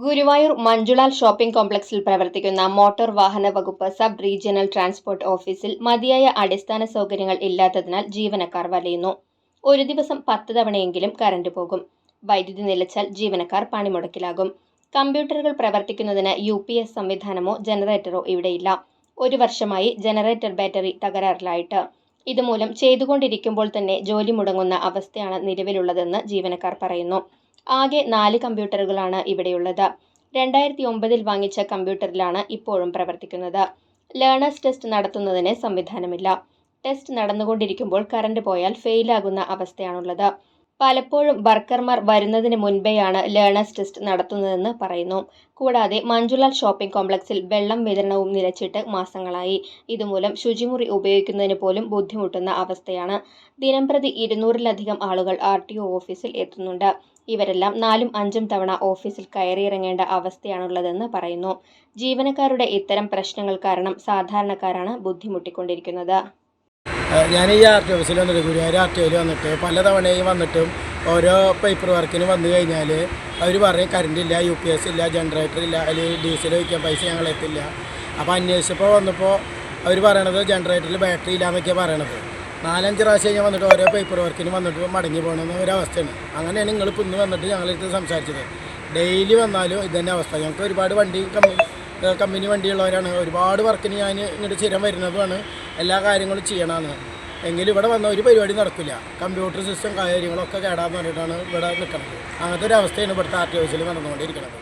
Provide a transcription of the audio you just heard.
Guruvayur Manjulal shopping കോംപ്ലക്സിൽ പ്രവർത്തിക്കുന്ന motor വാഹന വകുപ്പ് സബ് റീജിയണൽ ട്രാൻസ്പോർട്ട് ഓഫീസിൽ മതിയായ അടിസ്ഥാന സൗകര്യങ്ങൾ ഇല്ലാത്തതിനാൽ ജീവനക്കാർ വലയുന്നു. ഒരു ദിവസം പത്ത് തവണയെങ്കിലും കറണ്ട് പോകും. വൈദ്യുതി നിലച്ചാൽ ജീവനക്കാർ പണിമുടക്കിലാകും. കമ്പ്യൂട്ടറുകൾ പ്രവർത്തിക്കുന്നതിന് യു പി എസ് സംവിധാനമോ ജനറേറ്ററോ ഇവിടെയില്ല. ഒരു വർഷമായി ജനറേറ്റർ ബാറ്ററി തകരാറിലായിട്ട്. ഇതുമൂലം ചെയ്തുകൊണ്ടിരിക്കുമ്പോൾ തന്നെ ജോലി മുടങ്ങുന്ന അവസ്ഥയാണ് നിലവിലുള്ളതെന്ന് ജീവനക്കാർ പറയുന്നു. ആകെ നാല് കമ്പ്യൂട്ടറുകളാണ് ഇവിടെയുള്ളത്. രണ്ടായിരത്തി ഒമ്പതിൽ വാങ്ങിച്ച കമ്പ്യൂട്ടറിലാണ് ഇപ്പോഴും പ്രവർത്തിക്കുന്നത്. ലേണേഴ്സ് ടെസ്റ്റ് നടത്തുന്നതിന് സംവിധാനമില്ല. ടെസ്റ്റ് നടന്നുകൊണ്ടിരിക്കുമ്പോൾ കറണ്ട് പോയാൽ ഫെയിലാകുന്ന അവസ്ഥയാണുള്ളത്. പലപ്പോഴും വർക്കർമാർ വരുന്നതിന് മുൻപെയാണ് ലേണേഴ്സ് ടെസ്റ്റ് നടത്തുന്നതെന്ന് പറയുന്നു. കൂടാതെ മഞ്ജുലാൽ ഷോപ്പിംഗ് കോംപ്ലക്സിൽ വെള്ളം വിതരണവും നിലച്ചിട്ട് മാസങ്ങളായി. ഇതുമൂലം ശുചിമുറി ഉപയോഗിക്കുന്നതിന് പോലും ബുദ്ധിമുട്ടുന്ന അവസ്ഥയാണ്. ദിനംപ്രതി ഇരുന്നൂറിലധികം ആളുകൾ ആർ ടി ഒ ഓഫീസിൽ എത്തുന്നുണ്ട്. ഇവരെല്ലാം നാലും അഞ്ചും തവണ ഓഫീസിൽ കയറിയിറങ്ങേണ്ട അവസ്ഥയാണുള്ളതെന്ന് പറയുന്നു. ജീവനക്കാരുടെ ഇത്തരം പ്രശ്നങ്ങൾ കാരണം സാധാരണക്കാരാണ് ബുദ്ധിമുട്ടിക്കൊണ്ടിരിക്കുന്നത്. ഞാൻ ഈ ആർ ടി ഓഫീസിൽ വന്നിട്ട് ഗുരുവായൂർ ആർ ടി ഓയിൽ വന്നിട്ട് പല തവണയും വന്നിട്ടും ഓരോ പേപ്പർ വർക്കിന് വന്നു കഴിഞ്ഞാൽ അവർ പറയും കറണ്ട് ഇല്ല യു പി എസ് ഇല്ല ജനറേറ്റർ ഇല്ല അല്ലെങ്കിൽ ഡീസൽ വയ്ക്കാൻ പൈസ ഞങ്ങൾ എത്തില്ല. അപ്പോൾ അന്വേഷിച്ചപ്പോൾ വന്നപ്പോൾ അവർ പറയണത് ജനറേറ്ററിൽ ബാറ്ററി ഇല്ല എന്നൊക്കെയാണ് പറയണത്. നാലഞ്ച് പ്രാവശ്യം ഞാൻ വന്നിട്ട് ഓരോ പേപ്പർ വർക്കിന് വന്നിട്ട് മടങ്ങി പോകണമെന്ന ഒരവസ്ഥയാണ് അങ്ങനെയാണ് നിങ്ങൾ ഇന്ന് വന്നിട്ട് ഞങ്ങളിത് സംസാരിച്ചത്. ഡെയിലി വന്നാലും ഇതന്നെ അവസ്ഥ. ഞങ്ങൾക്ക് ഒരുപാട് വണ്ടി കമ്പനി കമ്പനി വണ്ടിയുള്ളവരാണ്. ഒരുപാട് വർക്കിന് ഞാൻ ഇങ്ങോട്ട് സ്ഥിരം വരുന്നതുമാണ്. എല്ലാ കാര്യങ്ങളും ചെയ്യണമാണ് എങ്കിലും ഇവിടെ വന്ന ഒരു പരിപാടി നടക്കില്ല. കമ്പ്യൂട്ടർ സിസ്റ്റം കാര്യങ്ങളൊക്കെ കേടാന്ന് പറഞ്ഞിട്ടാണ് ഇവിടെ നിൽക്കുന്നത് അങ്ങനത്തെ ഒരു അവസ്ഥയാണ് ഇവിടുത്തെ ആർ ടി ഓഫീസിൽ നടന്നുകൊണ്ടിരിക്കുന്നത്